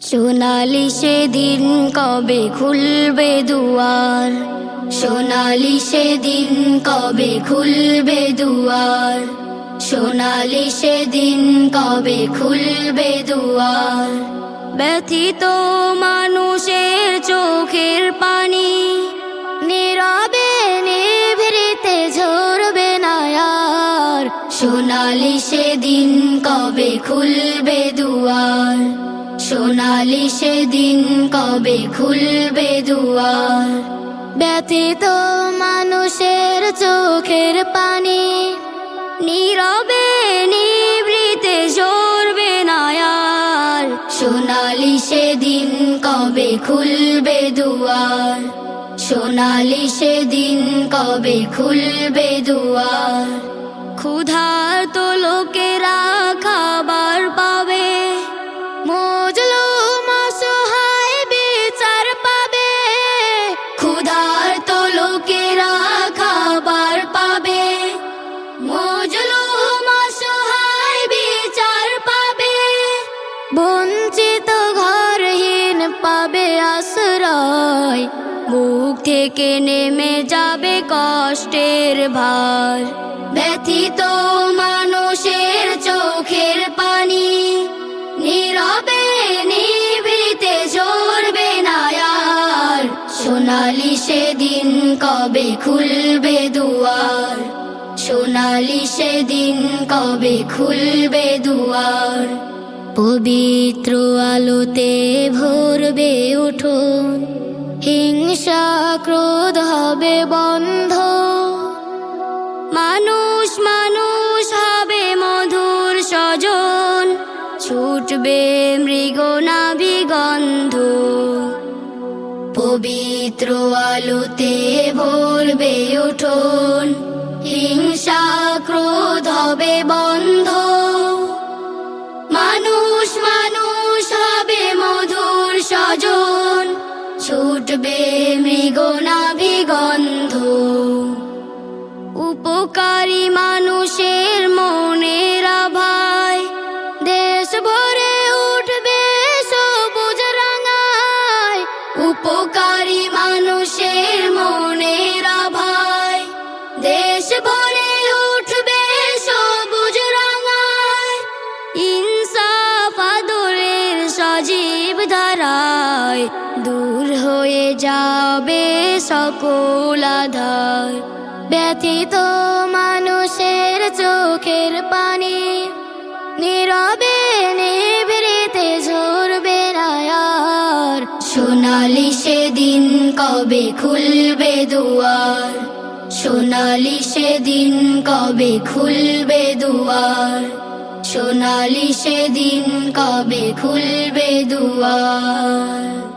সোনালি সেদিন কবে খুলবে দুয়ার? সোনালি সেদিন কবে খুলবে দুয়ার? সোনালি সেদিন কবে খুলবে দুয়ার? ব্যথিত মানুষের চোখের পানি নীরবে নিভৃতে ঝরবে না আর সোনালি সেদিন কবে খুলবে দুয়ার? সোনালি সেদিন কবে খুলবে দুয়ার? ব্যথিত মানুষের চোখের পানি, নীরবে নিবৃতে ঝরবে না আর সোনালি সেদিন কবে খুলবে দুয়ার? সোনালি সেদিন কবে খুলবে দুয়ার? ক্ষুধার বঞ্চিত ঘরহীন পাবে আশ্রয়। বুক থেকে নেমে যাবে কষ্টের ভার। ব্যথিত মানুষের চোখের পানি নীরবে, নিভৃতে ঝরবে না আর সোনালি সেদিন কবে খুলবে দুয়ার? সোনালি সেদিন কবে খুলবে দুয়ার? পবিত্র আলোতে ভরবে উঠোন। হিংসা ক্রোধ হবে বন্ধ। মানুষ মানুষ হবে মধুর স্বজন ছুটবে মৃগ নাভিগন্ধ পবিত্র আলোতে ছুটবে মৃগ নাভিগন্ধ উপকারী মানুষের মনের ভাই দেশ ভরে উঠবে সবুজ রাঙায়। উপকারী মানুষের মনের ভাই দেশ ভরে উঠবে সবুজ রাঙায়। ইনসাফ, আদরের সজীব ধারায় দূর হয়ে যাবে সকল আধার। ব্যথিত মানুষের চোখের পানি নীরবে নিভৃতে ঝরবে আর সোনালি সেদিন কবে খুলবে দুয়ার? সোনালি সেদিন কবে খুলবে দুয়ার? সোনালি সেদিন কবে খুলবে দুয়ার?